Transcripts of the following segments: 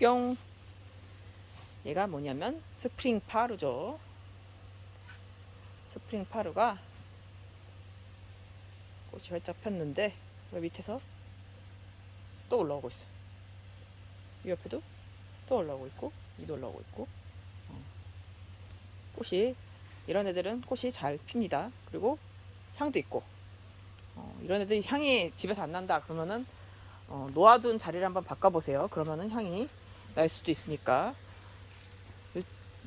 뿅. 얘가 뭐냐면 스프링 파루죠. 스프링 파루가 꽃이 활짝 폈는데 왜 밑에서 또 올라오고 있어. 이 옆에도 또 올라오고 있고 이도 올라오고 있고 어. 꽃이 이런 애들은 꽃이 잘 핍니다. 그리고 향도 있고 어, 이런 애들이 향이 집에서 안 난다 그러면은 어, 놓아둔 자리를 한번 바꿔보세요. 그러면은 향이 날 수도 있으니까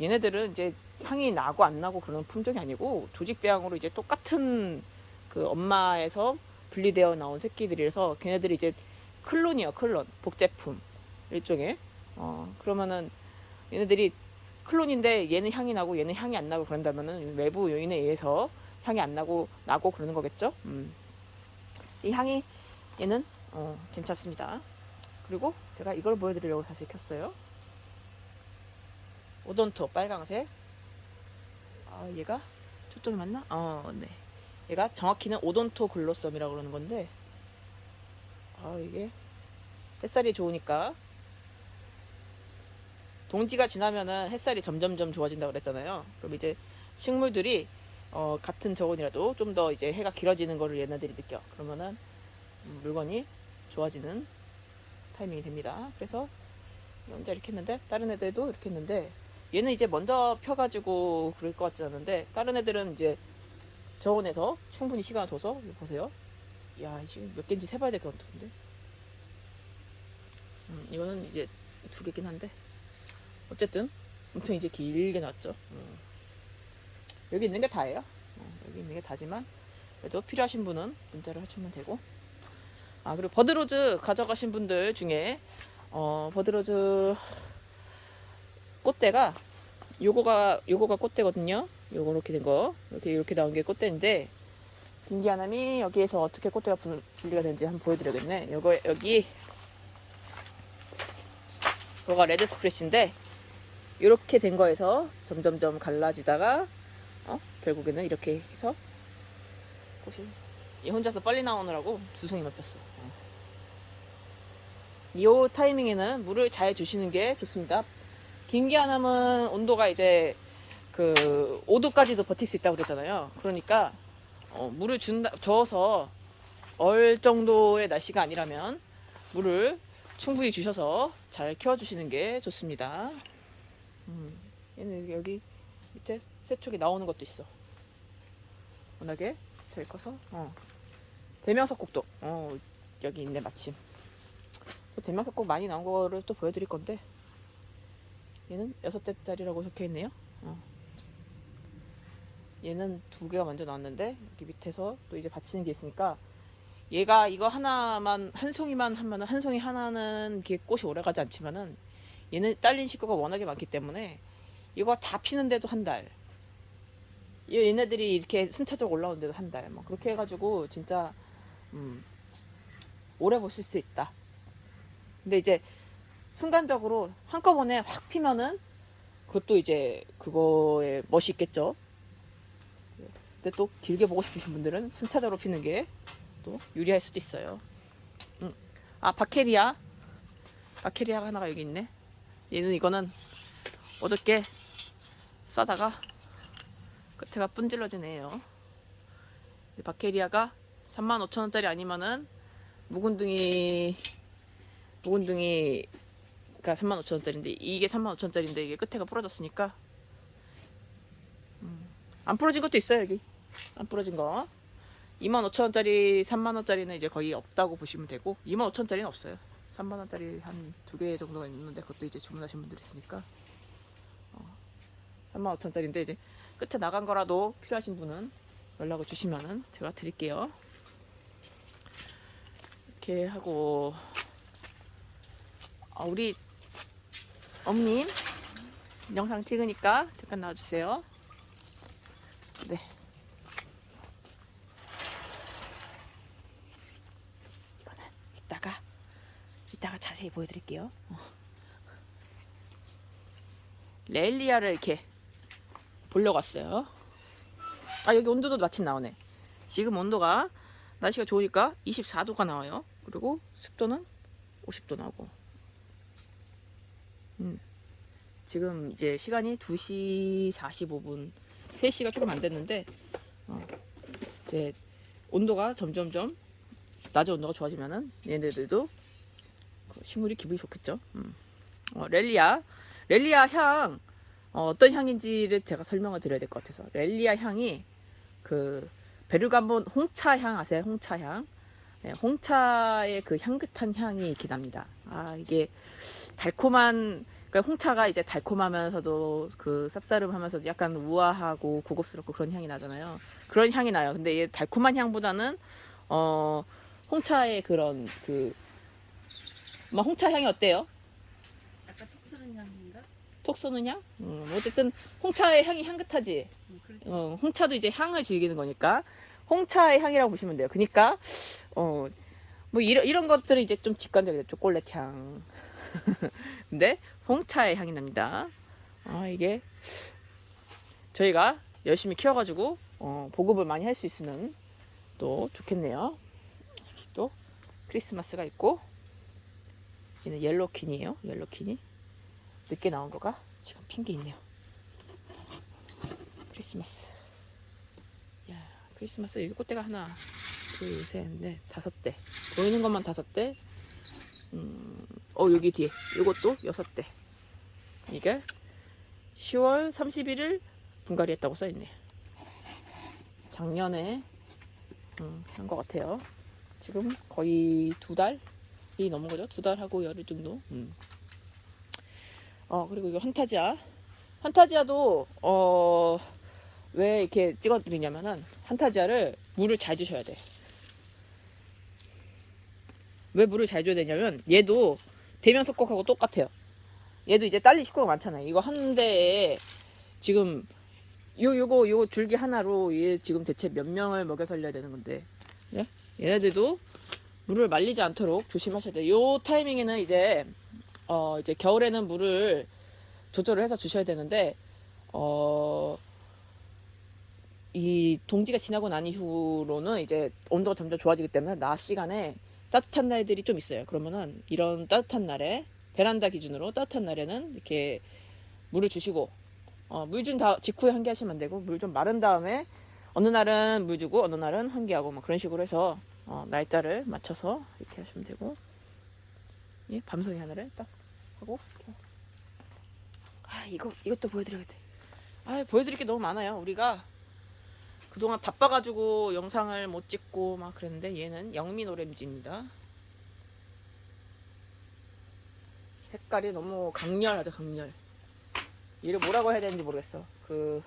얘네들은 이제 향이 나고 안 나고 그런 품종이 아니고 조직배양으로 이제 똑같은 그 엄마에서 분리되어 나온 새끼들이라서 걔네들이 이제 클론이요 클론 복제품 일종의 어 그러면은 얘네들이 클론인데 얘는 향이 나고 얘는 향이 안 나고 그런다면은 외부 요인에 의해서 향이 안 나고 나고 그러는 거겠죠. 음. 이 향이 얘는 어, 괜찮습니다. 그리고 제가 이걸 보여드리려고 사실 켰어요. 오돈토 빨강색. 아 얘가 초점이 맞나? 어 네. 얘가 정확히는 오돈토 글로썸이라고 그러는 건데 아 이게 햇살이 좋으니까 동지가 지나면은 햇살이 점점점 좋아진다고 그랬잖아요. 그럼 이제 식물들이 어, 같은 저온이라도 좀 더 이제 해가 길어지는 거를 얘네들이 느껴. 그러면은 음, 물건이 좋아지는 타이밍이 됩니다. 그래서 혼자 이렇게 했는데 다른 애들도 이렇게 했는데 얘는 이제 먼저 펴가지고 그럴 것 같지 않은데 다른 애들은 이제 저온에서 충분히 시간을 이거 보세요. 야 지금 몇 개인지 세봐야 될 것 같은데. 음, 이거는 이제 두 개긴 한데 어쨌든 엄청 이제 길게 났죠. 음. 여기 있는 게 다예요. 어, 여기 있는 게 다지만 그래도 필요하신 분은 문자를 해주면 되고. 아 그리고 버드로즈 가져가신 분들 중에 어 버드로즈 꽃대가 요거가 요거가 꽃대거든요. 요거 이렇게 된 거. 이렇게 이렇게 나온 게 꽃대인데 김기아남이 여기에서 어떻게 꽃대가 분- 분리가 되는지 한번 보여드려야겠네. 요거 여기 요거가 레드 스프레시인데 이렇게 된 거에서 점점점 갈라지다가 어? 결국에는 이렇게 해서 꽃이 얘 혼자서 빨리 나오느라고 두 송이만 폈어. 어. 이 타이밍에는 물을 잘 주시는 게 좋습니다. 김기아남은 온도가 이제 그 5도까지도 버틸 수 있다고 그랬잖아요. 그러니까 어, 물을 준다 저어서 얼 정도의 날씨가 아니라면 물을 충분히 주셔서 잘 키워주시는 게 좋습니다. 음, 얘는 여기 밑에 새촉이 나오는 것도 있어. 워낙에 잘 커서. 어. 대명석국도 어, 여기 있네 마침. 또 대명석국 많이 나온 거를 또 보여드릴 건데 얘는 여섯 대짜리라고 적혀 있네요. 어. 얘는 두 개가 먼저 나왔는데 여기 밑에서 또 이제 받치는 게 있으니까 얘가 이거 하나만 한 송이만 하면은 한 송이 하나는 이게 꽃이 오래가지 않지만은 얘는 딸린 식구가 워낙에 많기 때문에 이거 다 피는데도 한 달. 얘- 얘네들이 이렇게 순차적으로 올라오는데도 한 달. 뭐 그렇게 해가지고 진짜 음, 오래 보실 수 있다. 근데 이제 순간적으로 한꺼번에 확 피면은 그것도 이제 그거에 멋이 있겠죠. 근데 또 길게 보고 싶으신 분들은 순차적으로 피는 게 또 유리할 수도 있어요. 음. 아 바케리아, 바케리아가 하나가 여기 있네. 얘는 이거는 어저께 싸다가 끝에가. 이 바케리아가 35,000원짜리 아니면은 묵은둥이 묵은둥이가 35,000원짜리인데 이게 35,000원짜리인데 이게 끝에가 부러졌으니까. 음, 안 부러진 것도 있어요 여기. 안 부러진 거. 25,000원짜리 3만원짜리는 이제 거의 없다고 보시면 되고 25,000원짜리는 없어요. 3만원짜리 한 두 개 정도가 있는데 그것도 이제 주문하신 분들 있으니까. 어, 35,000원짜리인데 이제 끝에 나간 거라도 필요하신 분은 연락을 주시면은 제가 드릴게요 이렇게 하고 아, 우리 엄님 영상 찍으니까 잠깐 나와주세요 네 이거는 이따가 이따가 자세히 보여드릴게요. 어. 레일리아를 이렇게 보려고 왔어요. 아 여기 온도도 마침 나오네. 지금 온도가 날씨가 좋으니까 24도가 나와요. 그리고 습도는 50도 나오고 지금 이제 시간이 2시 45분, 3시가 조금 안 됐는데, 어, 이제 온도가 점점점 낮은 온도가 좋아지면은 얘네들도 그 식물이 기분이 좋겠죠. 음. 어, 렐리아, 렐리아 향 어, 떤 향인지를 제가 설명을 드려야 될 것 같아서 렐리아 향이 그 베르가몬 홍차 향 아세요? 홍차 향. 네, 홍차의 그 향긋한 향이 이렇게 납니다. 아 이게 달콤한 그러니까 홍차가 이제 달콤하면서도 그 쌉싸름하면서도 약간 우아하고 고급스럽고 그런 향이 나잖아요. 그런 향이 나요. 근데 얘 달콤한 향보다는 어 홍차의 그런 그뭐 홍차 향이 어때요? 약간 톡 쏘는 향인가? 톡 쏘는 향? 음, 어쨌든 홍차의 향이 향긋하지. 음. 어, 홍차도 이제 향을 즐기는 거니까 홍차의 향이라고 보시면 돼요. 그러니까 어, 뭐 이런 이런 것들이 이제 좀 직관적이죠. 초콜릿 향. 근데 홍차의 향이 납니다. 아 이게 저희가 열심히 키워가지고 어, 보급을 많이 할 수 있으면 또 좋겠네요. 또 크리스마스가 있고 얘는 옐로퀸이에요. 옐로퀸이 늦게 나온 거가 지금 핀게 있네요. 크리스마스. 야, 크리스마스 여기 꽃대가 하나, 둘, 셋, 넷, 다섯 대. 보이는 것만 다섯 대. 음, 어 여기 뒤에 이것도 여섯 대. 이게 10월 31일 분갈이 했다고 써 있네. 작년에 음, 한것 같아요. 지금 거의 두 달이 넘은 거죠. 두 달하고 열흘 정도. 음. 어 그리고 이거 환타지아. 환타지아도 어. 왜 이렇게 찍어드리냐면은 한타지아를 물을 잘 주셔야 돼. 왜 물을 잘 줘야 되냐면 얘도 대면 석곡하고 똑같아요. 얘도 이제 딸린 식구가 많잖아요. 이거 한 대에 지금 요 요거 요거 줄기 하나로 얘 지금 대체 몇 명을 먹여 살려야 되는 건데. 예? 얘네들도 물을 말리지 않도록 조심하셔야 돼요. 요 타이밍에는 이제 어 이제 겨울에는 물을 조절을 해서 주셔야 되는데 어 이 동지가 지나고 난 이후로는 이제 온도가 점점 좋아지기 때문에 낮 시간에 따뜻한 날들이 좀 있어요. 그러면은 이런 따뜻한 날에 베란다 기준으로 따뜻한 날에는 이렇게 물을 주시고 어, 물 준 다 직후에 환기하시면 안 되고 물 좀 마른 다음에 어느 날은 물 주고 어느 날은 환기하고 뭐 그런 식으로 해서 어, 날짜를 맞춰서 이렇게 하시면 되고 예, 밤송이 하나를 딱 하고 아 이거 이것도 보여드려야겠다. 아 보여드릴 게 너무 많아요. 우리가 그동안 바빠가지고 영상을 못 찍고 막 그랬는데 얘는 영민 오렌지입니다. 색깔이 너무 강렬하죠, 강렬. 얘를 뭐라고 해야 되는지 모르겠어. 그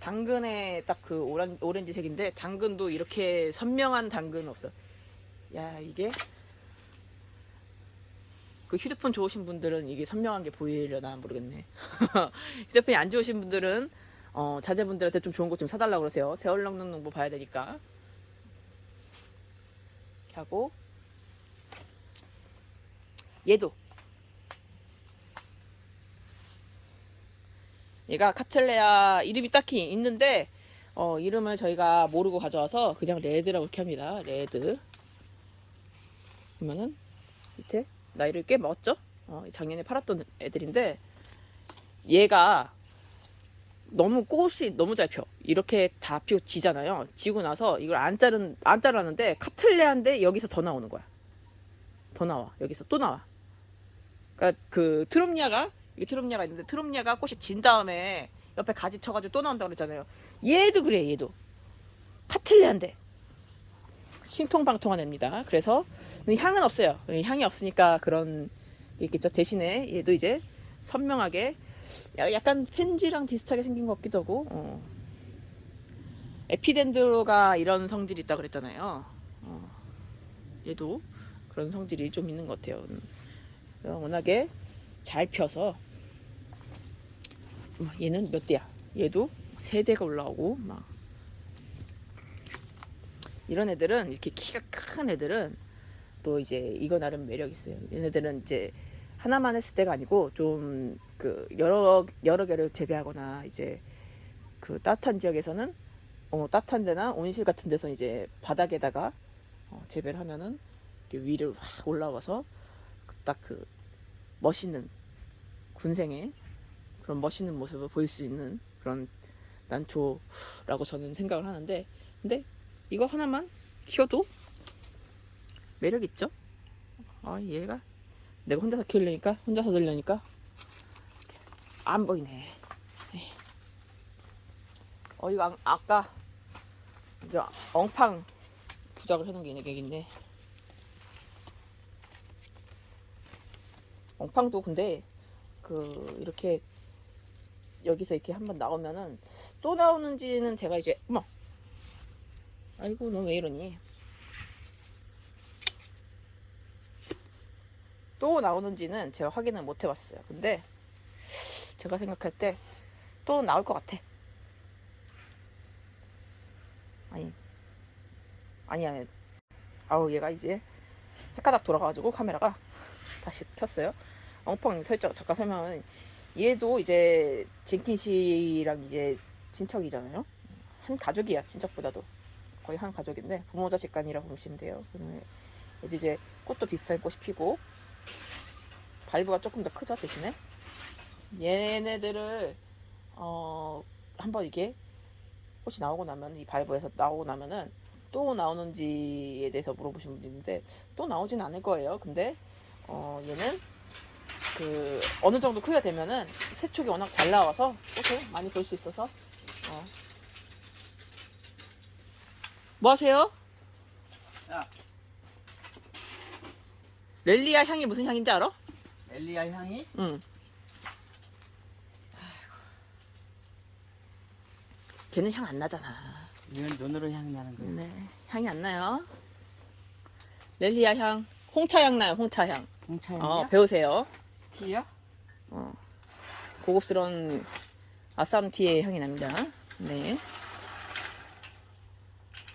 당근의 딱 그 오렌, 오렌지색인데 당근도 이렇게 선명한 당근은 없어. 야 이게 그 휴대폰 좋으신 분들은 이게 선명한 게 보이려나 모르겠네. 휴대폰이 안 좋으신 분들은 어, 자제분들한테 좀 좋은 거좀 사달라고 그러세요. 세월렁릉 농부 봐야 되니까. 이렇게 하고 얘도 얘가 카틀레아 이름이 딱히 있는데 어, 이름을 저희가 모르고 가져와서 그냥 레드라고 이렇게 합니다. 레드. 그러면은 밑에 나이를 꽤 먹었죠? 어, 작년에 팔았던 애들인데 얘가 너무 꽃이 너무 잘 펴. 이렇게 다 피고 지잖아요. 지고 나서 이걸 안 자른 안 자랐는데 카틀레아인데 여기서 더 나오는 거야. 더 나와. 여기서 또 나와. 그러니까 그 트롬니아가 이 트롬니아가 있는데 트롬니아가 꽃이 진 다음에 옆에 가지 쳐가지고 또 나온다 고 그랬잖아요. 얘도 그래. 얘도 카틀레아인데 신통방통한 애입니다. 그래서 향은 없어요. 향이 없으니까 그런 게 있겠죠. 대신에 얘도 이제 선명하게 야- 약간 펜지랑 비슷하게 생긴 것 같기도 하고 어. 에피덴드로가 이런 성질이 있다 그랬잖아요 어. 얘도 그런 성질이 좀 있는 것 같아요 음. 어, 워낙에 잘 펴서 어, 얘는 몇 대야 얘도 세 대가 올라오고 막 이런 애들은 이렇게 키가 큰 애들은 또 이제 이거 나름 매력 있어요 얘네들은 이제 하나만 했을 때가 아니고 좀 그 여러 여러 개를 재배하거나 이제 그 따뜻한 지역에서는 어 따뜻한 데나 온실 같은 데서 이제 바닥에다가 어, 재배를 하면은 이렇게 위를 확 올라와서 딱 그 멋있는 군생의 그런 멋있는 모습을 보일 수 있는 그런 난초라고 저는 생각을 하는데 근데 이거 하나만 키워도 매력 있죠? 아 얘가 내가 혼자서 키우려니까 혼자서 들려니까 안 보이네. 에이. 어 이거 아, 아까 이거 엉팡 부작을 해놓은 게 여기 있네. 엉팡도 근데 그 이렇게 여기서 이렇게 한번 나오면은 또 나오는지는 제가 이제 어머 아이고 너 왜 이러니 또 나오는지는 제가 확인을 못 해봤어요. 근데 제가 생각할 때 또 나올 것 같아. 아니 아니 아니. 아우 얘가 이제 헷가닥 돌아가가지고 카메라가 다시 켰어요. 엉팡 설정 잠깐 설명하면 얘도 이제 젠킨 씨랑 이제 친척이잖아요. 한 가족이야 친척보다도. 거의 한 가족인데 부모 자식 간이라고 보시면 돼요. 그러면 이제 꽃도 비슷한 꽃이 피고 발부가 조금 더 크죠 대신에 얘네들을 어 한번 이게 꽃이 나오고 나면 이 발부에서 나오고 나면은 또 나오는지에 대해서 물어보신 분이 있는데 또 나오진 않을 거예요. 근데 어 얘는 그 어느 정도 크기가 되면은 새촉이 워낙 잘 나와서 꽃을 많이 볼 수 있어서 어. 뭐 하세요? 야. 렐리아 향이 무슨 향인지 알아? 엘리야 향이 응. 걔는 향 안 나잖아. 이건 눈으로 향 나는 거야. 네, 향이 안 나요. 렐리아 향, 홍차 향 나요. 홍차 향. 홍차 향이야? 어, 배우세요. 티야? 어. 고급스러운 아쌈 티의 향이 납니다. 네.